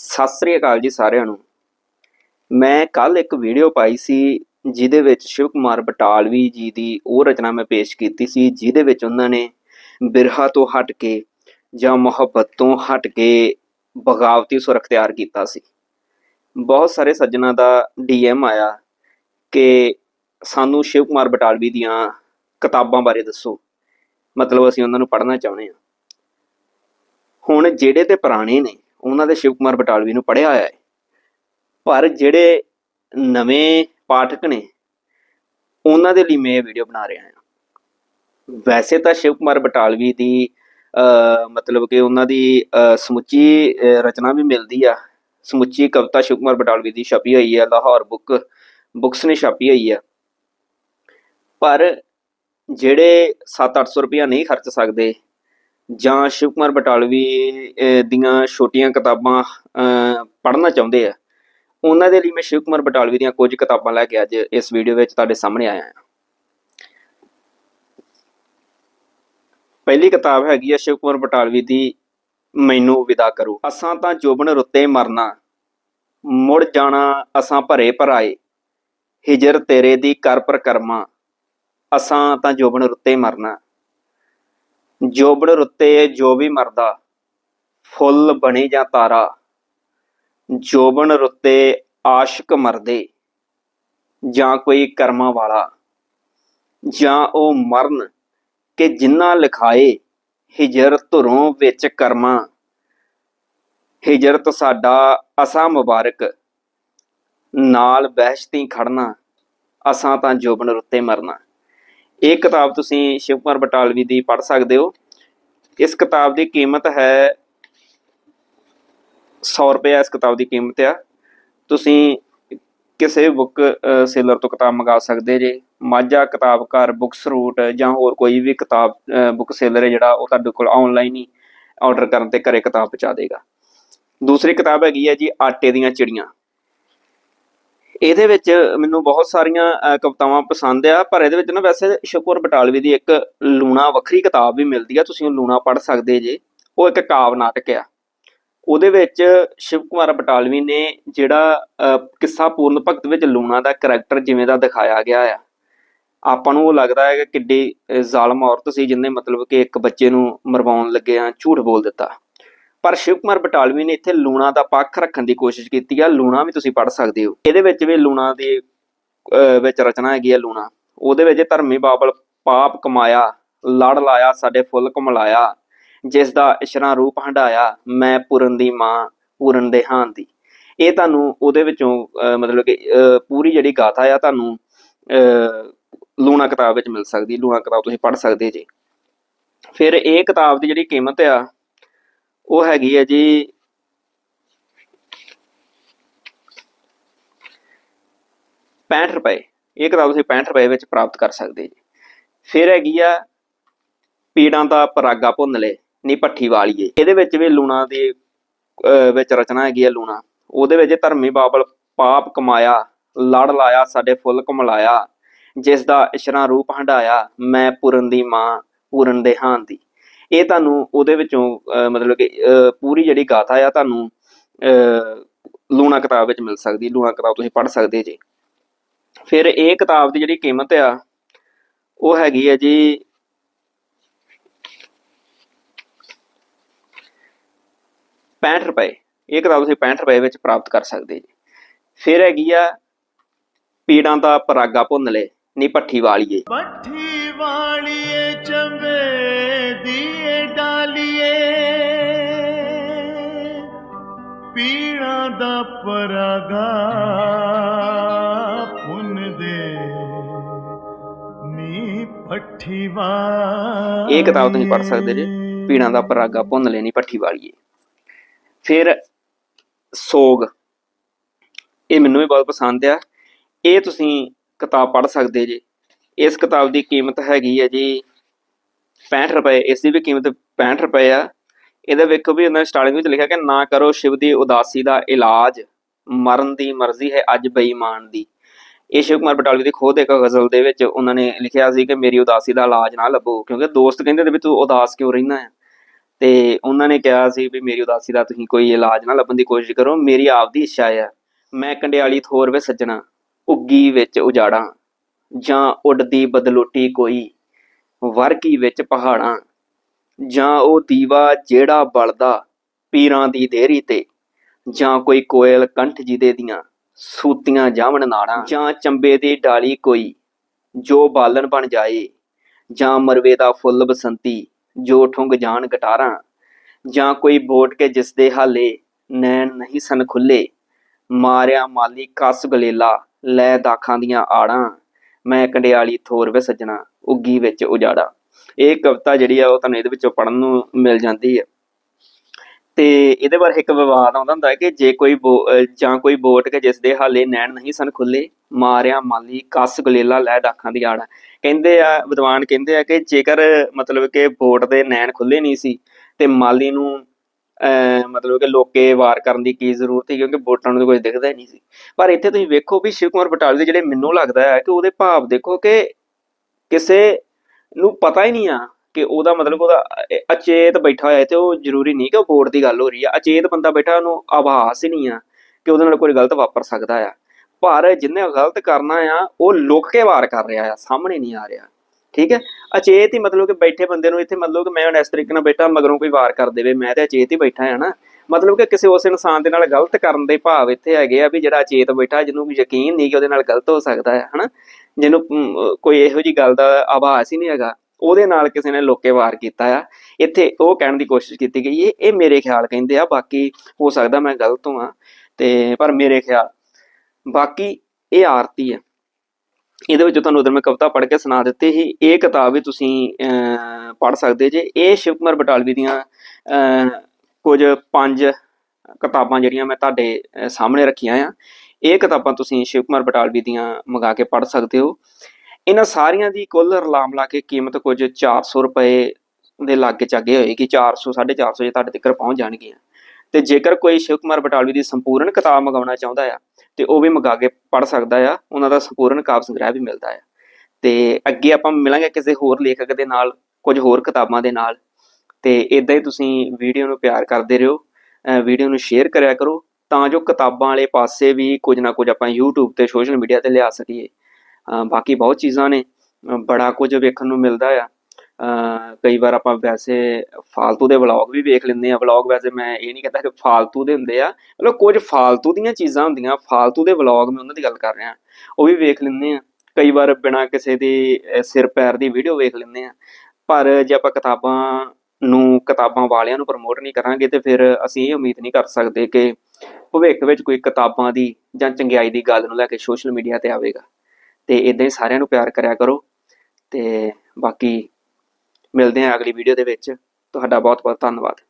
ਸਤਿ ਸ੍ਰੀ ਅਕਾਲ ਜੀ ਸਾਰਿਆਂ ਨੂੰ। ਮੈਂ ਕੱਲ ਇੱਕ ਵੀਡੀਓ ਪਾਈ ਸੀ, ਜਿਹਦੇ ਵਿੱਚ ਸ਼ਿਵ ਕੁਮਾਰ ਬਟਾਲਵੀ ਜੀ ਦੀ ਉਹ ਰਚਨਾ ਮੈਂ ਪੇਸ਼ ਕੀਤੀ ਸੀ, ਜਿਹਦੇ ਵਿੱਚ ਉਹਨਾਂ ਨੇ ਬਿਰਹਾ ਤੋਂ ਹਟ ਕੇ ਜਾਂ ਮੁਹੱਬਤ ਤੋਂ ਹਟ ਕੇ ਬਗਾਵਤੀ ਸੁਰ ਅਖਤਿਆਰ ਕੀਤਾ ਸੀ। ਬਹੁਤ ਸਾਰੇ ਸੱਜਣਾ ਦਾ ਡੀਐਮ ਆਇਆ ਕਿ ਸਾਨੂੰ ਸ਼ਿਵ ਕੁਮਾਰ ਬਟਾਲਵੀ ਦੀਆਂ ਕਿਤਾਬਾਂ ਬਾਰੇ ਦੱਸੋ। ਮਤਲਬ ਅਸੀਂ ਉਹਨਾਂ ਨੂੰ ਪੜ੍ਹਨਾ ਚਾਹੁੰਦੇ ਹਾਂ। ਹੁਣ ਜਿਹੜੇ ਤੇ ਪੁਰਾਣੇ ਨੇ ਉਹਨਾਂ ਦੇ ਸ਼ਿਵ ਕੁਮਾਰ ਬਟਾਲਵੀ ਨੂੰ ਪੜ੍ਹਿਆ ਹੋਇਆ ਹੈ। ਪਰ ਜਿਹੜੇ ਨਵੇਂ ਪਾਠਕ ਨੇ, ਉਹਨਾਂ ਦੇ ਲਈ ਮੈਂ ਇਹ ਵੀਡੀਓ ਬਣਾ ਰਿਹਾ ਹਾਂ। ਵੈਸੇ ਤਾਂ ਸ਼ਿਵ ਕੁਮਾਰ ਬਟਾਲਵੀ ਦੀ ਮਤਲਬ ਕਿ ਉਹਨਾਂ ਦੀ ਸਮੁੱਚੀ ਰਚਨਾ ਵੀ ਮਿਲਦੀ ਆ। ਸਮੁੱਚੀ ਕਵਿਤਾ ਸ਼ਿਵ ਕੁਮਾਰ ਬਟਾਲਵੀ ਦੀ ਛਪੀ ਹੋਈ ਹੈ ਲਾਹੌਰ ਬੁੱਕ, ਬੁੱਕਸ ਨੇ ਛਾਪੀ ਹੋਈ ਹੈ ਪਰ ਜਿਹੜੇ 7-800 ਰੁਪਇਆ ਨਹੀਂ ਖਰਚ ਸਕਦੇ ਜਾਂ ਸ਼ਿਵ ਕੁਮਾਰ ਬਟਾਲਵੀ ਦੀਆਂ ਛੋਟੀਆਂ ਕਿਤਾਬਾਂ ਪੜ੍ਹਨਾ ਚਾਹੁੰਦੇ ਆ। ਉਹਨਾਂ ਦੇ ਲਈ ਮੈਂ ਸ਼ਿਵ ਕੁਮਾਰ ਬਟਾਲਵੀ ਦੀਆਂ ਕੁਝ ਕਿਤਾਬਾਂ ਲੈ ਕੇ ਅੱਜ ਇਸ ਵੀਡੀਓ ਵਿੱਚ ਤੁਹਾਡੇ ਸਾਹਮਣੇ ਆਇਆ ਹਾਂ। ਪਹਿਲੀ ਕਿਤਾਬ ਹੈਗੀ ਆ ਸ਼ਿਵ ਕੁਮਾਰ ਬਟਾਲਵੀ ਦੀ, ਮੈਨੂੰ ਵਿਦਾ ਕਰੋ। ਅਸਾਂ ਤਾਂ ਜੋਬਨ ਰੁੱਤੇ ਮਰਨਾ, ਮੁੜ ਜਾਣਾ ਅਸਾਂ ਭਰੇ ਭਰਾਏ। ਹਿਜਰ ਤੇਰੇ ਦੀ ਕਰ ਪਰ ਕਰਮਾ ਅਸਾਂ ਤਾਂ ਜੋਬਨ ਰੁੱਤੇ ਮਰਨਾ। ਜੋਬਨ ਰੁੱਤੇ ਜੋ ਵੀ ਮਰਦਾ, ਫੁੱਲ ਬਣੇ ਜਾਂ ਤਾਰਾ ਜੋਬਣ ਰੁੱਤੇ ਆਸ਼ਿਕ ਮਰਦੇ, ਜਾਂ ਕੋਈ ਕਰਮਾਂ ਵਾਲਾ, ਜਾਂ ਉਹ ਮਰਨ ਕਿ ਜਿਨ੍ਹਾਂ ਲਿਖਾਏ, ਹਿਜਰ ਧੁਰੋਂ ਵਿੱਚ ਕਰਮਾਂ, ਹਿਜਰਤ ਸਾਡਾ ਅਸਾਂ ਮੁਬਾਰਕ, ਨਾਲ ਬਹਿਸ਼ਤੀ ਖੜਨਾ, ਅਸਾਂ ਤਾਂ ਜੋਬਨ ਰੁੱਤੇ ਮਰਨਾ। ਇਹ ਕਿਤਾਬ ਤੁਸੀਂ ਸ਼ਿਵ ਕੁਮਾਰ ਬਟਾਲਵੀ ਦੀ ਪੜ੍ਹ ਸਕਦੇ ਹੋ। ਇਸ ਕਿਤਾਬ ਦੀ ਕੀਮਤ ਹੈ 100 ਰੁਪਏ ਇਸ ਕਿਤਾਬ ਦੀ ਕੀਮਤ ਆ। ਤੁਸੀਂ ਕਿਸੇ ਬੁੱਕ ਸੇਲਰ ਤੋਂ ਕਿਤਾਬ ਮੰਗਾ ਸਕਦੇ ਜੇ। ਮਾਝਾ ਕਿਤਾਬ ਘਰ ਬੁੱਕਸ ਰੂਟ ਜਾਂ ਹੋਰ ਕੋਈ ਵੀ ਕਿਤਾਬ ਬੁੱਕ ਸੇਲਰ ਹੈ ਜਿਹੜਾ, ਉਹ ਤੁਹਾਡੇ ਕੋਲ ਆਨਲਾਈਨ ਹੀ ਆਰਡਰ ਕਰਨ ਤੇ ਘਰੇ ਕਿਤਾਬ ਪਹੁੰਚਾ ਦੇਗਾ। ਦੂਸਰੀ ਕਿਤਾਬ ਹੈਗੀ ਹੈ ਜੀ, ਆਟੇ ਦੀਆਂ ਚਿੜੀਆਂ। ਇਹਦੇ ਵਿੱਚ ਮੈਨੂੰ ਬਹੁਤ ਸਾਰੀਆਂ ਕਵਿਤਾਵਾਂ ਪਸੰਦ ਆ, ਪਰ ਇਹਦੇ ਵਿੱਚ ਨਾ ਵੈਸੇ ਸ਼ੁਕਰ ਬਟਾਲਵੀ ਦੀ ਇੱਕ ਲੂਣਾ ਵੱਖਰੀ ਕਿਤਾਬ ਵੀ ਮਿਲਦੀ ਆ, ਤੁਸੀਂ ਉਹ ਲੂਣਾ ਪੜ੍ਹ ਸਕਦੇ ਜੇ। ਉਹ ਇੱਕ ਕਾਵ ਨਾਟਕ ਆ। ਉਹਦੇ ਵਿੱਚ ਸ਼ਿਵ ਕੁਮਾਰ ਬਟਾਲਵੀ ਨੇ ਜਿਹੜਾ ਕਿੱਸਾ ਪੂਰਨ ਭਗਤ ਵਿੱਚ ਲੂਣਾ ਦਾ ਕਰੈਕਟਰ ਜਿਵੇਂ ਦਾ ਦਿਖਾਇਆ ਗਿਆ ਆ। ਆਪਾਂ ਨੂੰ ਉਹ ਲੱਗਦਾ ਹੈ ਕਿ ਕਿੱਡੀ ਜ਼ਾਲਮ ਔਰਤ ਸੀ ਜਿਹਨੇ ਮਤਲਬ ਕਿ ਇੱਕ ਬੱਚੇ ਨੂੰ ਮਰਵਾਉਣ ਲੱਗਿਆ ਝੂਠ ਬੋਲ ਦਿੱਤਾ। ਪਰ ਸ਼ਿਵ ਕੁਮਾਰ ਬਟਾਲਵੀ ਨੇ ਇੱਥੇ ਲੂਣਾ ਦਾ ਪੱਖ ਰੱਖਣ ਦੀ ਕੋਸ਼ਿਸ਼ ਕੀਤੀ ਆ। ਲੂਣਾ ਵੀ ਤੁਸੀਂ ਪੜ੍ਹ ਸਕਦੇ ਹੋ। ਇਹਦੇ ਵਿੱਚ ਵੀ ਲੂਣਾ ਦੀ ਵਿੱਚ ਰਚਨਾ ਹੈਗੀ ਆ ਲੂਣਾ। ਉਹਦੇ ਵਿੱਚ ਧਰਮੀ ਬਾਬਲ ਪਾਪ ਕਮਾਇਆ ਲੜ ਲਾਇਆ ਸਾਡੇ ਫੁੱਲ ਕਮਲਾਇਆ ਜਿਸ ਦਾ ਇਸ਼ਰਾ ਰੂਪ ਹੰਡਾਇਆ ਮੈਂ ਪੂਰਨ ਦੀ ਮਾਂ ਪੂਰਨ ਦੇ ਹਾਂ ਦੀ। ਇਹ ਤੁਹਾਨੂੰ ਉਹਦੇ ਵਿੱਚੋਂ ਅਹ, ਮਤਲਬ ਕਿ ਪੂਰੀ ਜਿਹੜੀ ਗਾਥਾ ਆ ਤੁਹਾਨੂੰ ਅਹ, ਲੂਣਾ ਕਿਤਾਬ ਵਿੱਚ ਮਿਲ ਸਕਦੀ। ਲੂਣਾ ਕਿਤਾਬ ਤੁਸੀਂ ਪੜ੍ਹ ਸਕਦੇ ਜੀ। ਫਿਰ ਇਹ ਕਿਤਾਬ ਦੀ ਜਿਹੜੀ ਕੀਮਤ ਆ ਉਹ ਹੈਗੀ ਹੈ ਜੀ 65 ਰੁਪਏ। ਇਹ ਕਿਤਾਬ ਤੁਸੀਂ 65 ਰੁਪਏ ਵਿੱਚ ਪ੍ਰਾਪਤ ਕਰ ਸਕਦੇ ਜੀ। ਫਿਰ ਹੈਗੀ ਆ ਪੀੜਾਂ ਦਾ ਪਰਾਗਾ ਭੁੰਨ ਲੈ ਨੀ ਪੱਠੀ ਵਾਲੀਏ। ਇਹਦੇ ਵਿੱਚ ਵੀ ਲੂਣਾ ਦੀ ਅਹ, ਵਿੱਚ ਰਚਨਾ ਹੈਗੀ ਆ ਲੂਣਾ। ਉਹਦੇ ਵਿੱਚ ਧਰਮੀ ਬਾਬਲ ਪਾਪ ਕਮਾਇਆ ਲੜ ਲਾਇਆ ਸਾਡੇ ਫੁੱਲ ਕਮਲਾਇਆ ਜਿਸ ਦਾ ਇਸ਼ਰਾ ਰੂਪ ਹੰਡਾਇਆ ਮੈਂ ਪੂਰਨ ਦੀ ਮਾਂ ਪੂਰਨ ਦੇ ਹਾਂ ਦੀ। ਇਹ ਤੁਹਾਨੂੰ ਉਹਦੇ ਵਿੱਚੋਂ ਅਹ, ਮਤਲਬ ਕਿ ਪੂਰੀ ਜਿਹੜੀ ਗਾਥਾ ਆ ਤੁਹਾਨੂੰ ਲੂਣਾ ਕਿਤਾਬ ਵਿੱਚ ਮਿਲ ਸਕਦੀ ਲੂਣਾ ਕਿਤਾਬ ਤੁਸੀਂ ਪੜ੍ਹ ਸਕਦੇ ਜੀ। ਫਿਰ ਇਹ ਕਿਤਾਬ ਦੀ ਜਿਹੜੀ ਕੀਮਤ ਆ ਉਹ ਹੈਗੀ ਹੈ ਜੀ 65 ਰੁਪਏ। ਇਹ ਕਿਤਾਬ ਤੁਸੀਂ 65 ਰੁਪਏ ਵਿੱਚ ਪ੍ਰਾਪਤ ਕਰ ਸਕਦੇ ਜੀ। ਫਿਰ ਹੈਗੀ ਆ ਪੀੜਾਂ ਦਾ ਪਰਾਗਾ ਭੁੰਨ ਲੈ ਨੀ ਪੱਠੀ ਵਾਲੀਏ। ਪੱਠੀ ਵਾਲੀਏ ਚੰਬੇ ਪਰਾਗਾ ਪੁੰਨ ਦੇ ਨੀ ਪੱਠੀ ਇਹ ਕਿਤਾਬ ਤੁਸੀਂ ਪੜ੍ਹ ਸਕਦੇ ਜੇ, ਪੀੜਾਂ ਦਾ ਪਰਾਗਾ ਭੁੰਨ ਲੈਣੀ ਪੱਠੀ ਵਾਲੀਏ ਫਿਰ ਸੋਗ, ਇਹ ਮੈਨੂੰ ਵੀ ਬਹੁਤ ਪਸੰਦ ਆ। ਇਹ ਤੁਸੀਂ ਕਿਤਾਬ ਪੜ੍ਹ ਸਕਦੇ ਜੇ। ਇਸ ਕਿਤਾਬ ਦੀ ਕੀਮਤ ਹੈਗੀ ਹੈ ਜੀ 65 ਰੁਪਏ, ਇਸ ਦੀ ਵੀ ਕੀਮਤ 65 ਰੁਪਏ ਆ। ਇਹਦੇ ਵੇਖੋ ਵੀ ਉਹਨਾਂ ਸਟਾਰਟਿੰਗ ਵਿੱਚ ਲਿਖਿਆ ਕਿ ਨਾ ਕਰੋ ਸ਼ਿਵ ਦੀ ਉਦਾਸੀ ਦਾ ਇਲਾਜ, ਮਰਨ ਦੀ ਮਰਜ਼ੀ ਹੈ ਅੱਜ ਬੇਈਮਾਨ ਦੀ। ਇਹ ਸ਼ਿਵ ਕੁਮਾਰ ਬਟਾਲਵੀ ਦੀ ਖੁਦ ਇੱਕ ਗਜ਼ਲ ਦੇ ਵਿੱਚ ਉਹਨਾਂ ਨੇ ਲਿਖਿਆ ਸੀ ਕਿ ਮੇਰੀ ਉਦਾਸੀ ਦਾ ਇਲਾਜ ਨਾ ਲੱਭੋ, ਕਿਉਂਕਿ ਦੋਸਤ ਕਹਿੰਦੇ ਨੇ ਵੀ ਤੂੰ ਉਦਾਸ ਕਿਉਂ ਰਹਿੰਦਾ ਹੈ? ਤੇ ਉਹਨਾਂ ਨੇ ਕਿਹਾ ਸੀ ਵੀ ਮੇਰੀ ਉਦਾਸੀ ਦਾ ਤੁਸੀਂ ਕੋਈ ਇਲਾਜ ਨਾ ਲੱਭਣ ਦੀ ਕੋਸ਼ਿਸ਼ ਕਰੋ, ਮੇਰੀ ਆਪਦੀ ਇੱਛਾ ਹੈ। ਮੈਂ ਕੰਡਿਆਲੀ ਥੋਰ ਵੇ ਸੱਜਣਾ, ਉੱਗੀ ਵਿੱਚ ਉਜਾੜਾਂ, ਜਾਂ ਉੱਡਦੀ ਬਦਲੋਟੀ ਕੋਈ ਵਰਕੀ ਵਿੱਚ ਪਹਾੜਾਂ। ਜਾਂ ਉਹ ਦੀਵਾ ਜਿਹੜਾ ਬਲਦਾ ਪੀਰਾਂ ਦੀ ਦੇਰੀ ਤੇ, ਜਾਂ ਕੋਈ ਕੋਇਲ ਕੰਠ ਜਿਹਦੇ ਦੀਆਂ ਸੂਤੀਆਂ ਜਾਵਣ ਨਾੜਾਂ, ਜਾਂ ਚੰਬੇ ਦੀ ਡਾਲੀ ਕੋਈ ਜੋ ਬਾਲਣ ਬਣ ਜਾਏ, ਜਾਂ ਮਰਵੇ ਦਾ ਫੁੱਲ ਬਸੰਤੀ ਜੋ ਠੁੰਗ ਜਾਣ ਗਟਾਰਾਂ, ਜਾਂ ਕੋਈ ਬੋਟ ਕੇ ਜਿਸ ਦੇ ਹਾਲੇ ਨੈਣ ਨਹੀਂ ਸਨ ਖੁੱਲੇ, ਮਾਰਿਆ ਮਾਲੀ ਕਸ ਗਲੇਲਾ ਲੈ ਦਾਖਾਂ ਦੀਆਂ ਆੜਾਂ, ਮੈਂ ਕੰਡਿਆਲੀ ਥੋਰ ਵੇ ਸੱਜਣਾ ਉੱਗੀ ਵਿੱਚ ਉਜਾੜਾ। ਇਹ ਕਵਿਤਾ ਜਿਹੜੀ ਆ ਉਹ ਤੁਹਾਨੂੰ ਇਹਦੇ ਵਿੱਚੋਂ ਪੜਨ ਨੂੰ ਮਿਲ ਜਾਂਦੀ ਹੈ ਤੇ ਇਹਦੇ ਬਾਰੇ ਇੱਕ ਵਿਵਾਦ ਆਉਂਦਾ ਹੁੰਦਾ ਹੈ ਕਿ ਜੇ ਕੋਈ ਜਾਂ ਕੋਈ ਬੋਟ ਕੇ ਜਿਸ ਦੇ ਹਾਲੇ ਨੈਣ ਨਹੀਂ ਸਨ ਖੁੱਲੇ ਮਾਰਿਆ ਮਾਲੀ, ਕਸ ਗਲੇਲਾ, ਲੈ ਡਾਕਾਂ ਦੀ ਆੜ। ਕਹਿੰਦੇ ਆ, ਵਿਦਵਾਨ ਕਹਿੰਦੇ ਆ ਕਿ ਜੇਕਰ ਮਤਲਬ ਕਿ ਬੋਟ ਦੇ ਨੈਣ ਖੁੱਲੇ ਨਹੀਂ ਸੀ ਤੇ ਮਾਲੀ ਨੂੰ, ਅਹ ਮਤਲਬ ਕਿ ਲੋਕੇ ਵਾਰ ਕਰਨ ਦੀ ਕੀ ਜ਼ਰੂਰਤ ਸੀ ਕਿਉਂਕਿ ਵੋਟਾਂ ਨੂੰ ਤਾਂ ਕੁਝ ਦਿਖਦਾ ਹੀ ਨਹੀਂ ਸੀ। ਪਰ ਇੱਥੇ ਤੁਸੀਂ ਵੇਖੋ ਵੀ ਸ਼ਿਵ ਕੁਮਾਰ ਬਟਾਲਵੀ ਦੇ ਜਿਹੜੇ ਮੈਨੂੰ ਲੱਗਦਾ ਹੈ ਕਿ ਉਹਦੇ ਭਾਵ ਦੇਖੋ ਕਿ ਕਿਸੇ ਨੂੰ ਪਤਾ ਹੀ ਨਹੀਂ ਆ ਕਿ ਉਹਦਾ ਮਤਲਬ ਉਹਦਾ ਅਚੇਤ ਬੈਠਾ ਹੋਇਆ ਤੇ ਉਹ ਜ਼ਰੂਰੀ ਨਹੀਂ ਕਿ ਉਹ ਬੋਰਡ ਦੀ ਗੱਲ ਹੋ ਰਹੀ ਆ। ਅਚੇਤ ਬੰਦਾ ਬੈਠਾ ਉਹਨੂੰ ਆਭਾਸ ਹੀ ਨਹੀਂ ਆ ਕਿ ਉਹਦੇ ਨਾਲ ਕੋਈ ਗਲਤ ਵਾਪਰ ਸਕਦਾ ਆ। ਪਰ ਜਿਹਨੇ ਗਲਤ ਕਰਨਾ ਆ, ਉਹ ਲੁਕ ਕੇ ਵਾਰ ਕਰ ਰਿਹਾ ਆ, ਸਾਹਮਣੇ ਨਹੀਂ ਆ ਰਿਹਾ। ਠੀਕ ਹੈ? ਅਚੇਤ ਹੀ ਮਤਲਬ ਕਿ ਬੈਠੇ ਬੰਦੇ ਨੂੰ ਇੱਥੇ ਮਤਲਬ ਕਿ ਮੈਂ ਹੁਣ ਇਸ ਤਰੀਕੇ ਨਾਲ ਬੈਠਾ ਮਗਰੋਂ ਕੋਈ ਵਾਰ ਕਰ ਦੇਵੇ, ਮੈਂ ਤੇ ਅਚੇਤ ਹੀ ਬੈਠਾ ਆ ਨਾ। ਮਤਲਬ ਕਿ ਕਿਸੇ ਉਸ ਇਨਸਾਨ ਦੇ ਨਾਲ ਗਲਤ ਕਰਨ ਦੇ ਭਾਵ ਇੱਥੇ ਹੈਗੇ ਆ ਵੀ ਜਿਹੜਾ ਅਚੇਤ ਬੈਠਾ, ਜਿਹਨੂੰ ਯਕੀਨ ਨਹੀਂ ਕਿ ਉਹਦੇ ਨਾਲ ਗਲਤ ਹੋ ਸਕਦਾ ਹੈ ਹਨਾ? ਜਿਹਨੂੰ ਕੋਈ ਇਹੋ ਜੀ ਗੱਲ ਦਾ ਆਭਾਸ ਹੀ ਨਹੀਂ ਹੈਗਾ ਉਹਦੇ ਨਾਲ ਕਿਸੇ ਨੇ ਲੋਕੇ ਵਾਰ ਕੀਤਾ ਆ। ਇੱਥੇ ਉਹ ਕਹਿਣ ਦੀ ਕੋਸ਼ਿਸ਼ ਕੀਤੀ ਗਈ ਹੈ ਇਹ ਮੇਰੇ ਖਿਆਲ ਕਹਿੰਦੇ ਆ ਬਾਕੀ ਹੋ ਸਕਦਾ ਮੈਂ ਗਲਤ ਹਾਂ ਤੇ ਪਰ ਮੇਰੇ ਖਿਆਲ ਬਾਕੀ ਇਹ ਆਰਤੀ ਹੈ ਇਹਦੇ ਵਿੱਚ ਤੁਹਾਨੂੰ ਉਧਰ ਮੈਂ ਕਵਿਤਾ ਪੜ੍ਹ ਕੇ ਸੁਣਾ ਦਿੱਤੀ ਸੀ ਇਹ ਕਿਤਾਬ ਵੀ ਤੁਸੀਂ ਪੜ੍ਹ ਸਕਦੇ ਜੇ। ਇਹ ਸ਼ਿਵ ਕੁਮਾਰ ਬਟਾਲਵੀ ਦੀਆਂ ਅਹ, ਕੁਝ ਪੰਜ ਕਿਤਾਬਾਂ ਜਿਹੜੀਆਂ ਮੈਂ ਤੁਹਾਡੇ ਸਾਹਮਣੇ ਰੱਖੀਆਂ ਆ। ਇਹ ਕਿਤਾਬਾਂ ਤੁਸੀਂ ਸ਼ਿਵ ਕੁਮਾਰ ਬਟਾਲਵੀ ਦੀਆਂ ਮੰਗਾ ਕੇ ਪੜ੍ਹ ਸਕਦੇ ਹੋ। ਇਹਨਾਂ ਸਾਰੀਆਂ ਦੀ ਕੁੱਲ ਰਲਾਮ ਲਾ ਕੇ ਕੀਮਤ ਕੁਝ 400 ਰੁਪਏ ਦੇ ਲਾਗੇ ਚਾਗੇ ਹੋਏਗੀ। 400 450 ਜੇ ਤੁਹਾਡੇ ਤੱਕ ਪਹੁੰਚ ਜਾਣਗੀਆਂ। ਤੇ ਜੇਕਰ ਕੋਈ ਸ਼ਿਵ ਕੁਮਾਰ ਬਟਾਲਵੀ ਦੀ ਸੰਪੂਰਨ ਕਿਤਾਬ ਮੰਗਾਉਣਾ ਚਾਹੁੰਦਾ ਆ, ਤੇ ਉਹ ਵੀ ਮੰਗਾ ਕੇ ਪੜ੍ਹ ਸਕਦਾ ਆ। ਉਹਨਾਂ ਦਾ ਸੰਪੂਰਨ ਕਾਵਿ ਸੰਗ੍ਰਹਿ ਵੀ ਮਿਲਦਾ ਆ। ਤੇ ਅੱਗੇ ਆਪਾਂ ਮਿਲਾਂਗੇ ਕਿਸੇ ਹੋਰ ਲੇਖਕ ਦੇ ਨਾਲ, ਕੁਝ ਹੋਰ ਕਿਤਾਬਾਂ ਦੇ ਨਾਲ। ਤੇ ਇਦਾਂ ਹੀ ਤੁਸੀਂ ਵੀਡੀਓ ਨੂੰ ਪਿਆਰ ਕਰਦੇ ਰਹੋ। ਵੀਡੀਓ ਨੂੰ ਸ਼ੇਅਰ ਕਰਿਆ ਕਰੋ। ਤਾਂ ਜੋ ਕਿਤਾਬਾਂ ਵਾਲੇ ਪਾਸੇ ਵੀ ਕੁਝ ਨਾ ਕੁਝ ਆਪਾਂ YouTube ਤੇ ਸੋਸ਼ਲ ਮੀਡੀਆ ਤੇ ਲਿਆ ਸਕੀਏ। ਬਾਕੀ ਬਹੁਤ ਚੀਜ਼ਾਂ ਨੇ। ਬੜਾ ਕੁਝ ਵੇਖਣ ਨੂੰ ਮਿਲਦਾ ਆ। ਕਈ ਵਾਰ ਆਪਾਂ ਵੈਸੇ ਫਾਲਤੂ ਦੇ ਵਲੌਗ ਵੀ ਵੇਖ ਲੈਂਦੇ ਆ। ਵਲੌਗ ਵੈਸੇ ਮੈਂ ਇਹ ਨਹੀਂ ਕਹਿੰਦਾ ਕਿ ਫਾਲਤੂ ਦੇ ਹੁੰਦੇ ਆ। ਮਤਲਬ ਕੁਝ ਫਾਲਤੂ ਦੀਆਂ ਚੀਜ਼ਾਂ ਹੁੰਦੀਆਂ। ਫਾਲਤੂ ਦੇ ਵਲੌਗ ਮੈਂ ਉਹਨਾਂ ਦੀ ਗੱਲ ਕਰ ਰਿਹਾ। ਉਹ ਵੀ ਵੇਖ ਲੈਂਦੇ ਆ। ਕਈ ਵਾਰ ਬਿਨਾਂ ਕਿਸੇ ਦੀ ਸਿਰ ਪੈਰ ਦੀ ਵੀਡੀਓ ਵੇਖ ਲੈਂਦੇ ਆ। ਪਰ ਜੇ ਆਪਾਂ ਕਿਤਾਬਾਂ ਨੂੰ ਕਿਤਾਬਾਂ ਵਾਲਿਆਂ ਨੂੰ ਪ੍ਰਮੋਟ ਨਹੀਂ ਕਰਾਂਗੇ ਤੇ ਫਿਰ ਅਸੀਂ ਇਹ ਉਮੀਦ ਨਹੀਂ ਕਰ ਸਕਦੇ ਕਿ ਭਵਿੱਖ ਵਿੱਚ ਕੋਈ ਕਿਤਾਬਾਂ ਦੀ ਜਾਂ ਚੰਗਿਆਈ ਦੀ ਗੱਲ ਨੂੰ ਲੈ ਕੇ ਸੋਸ਼ਲ ਮੀਡੀਆ ਤੇ ਆਵੇਗਾ। ਤੇ ਇਦਾਂ ਹੀ ਸਾਰਿਆਂ ਨੂੰ ਪਿਆਰ ਕਰਿਆ ਕਰੋ ਤੇ ਬਾਕੀ ਮਿਲਦੇ ਹਾਂ ਅਗਲੀ ਵੀਡੀਓ ਦੇ ਵਿੱਚ। ਤੁਹਾਡਾ ਬਹੁਤ ਬਹੁਤ ਧੰਨਵਾਦ।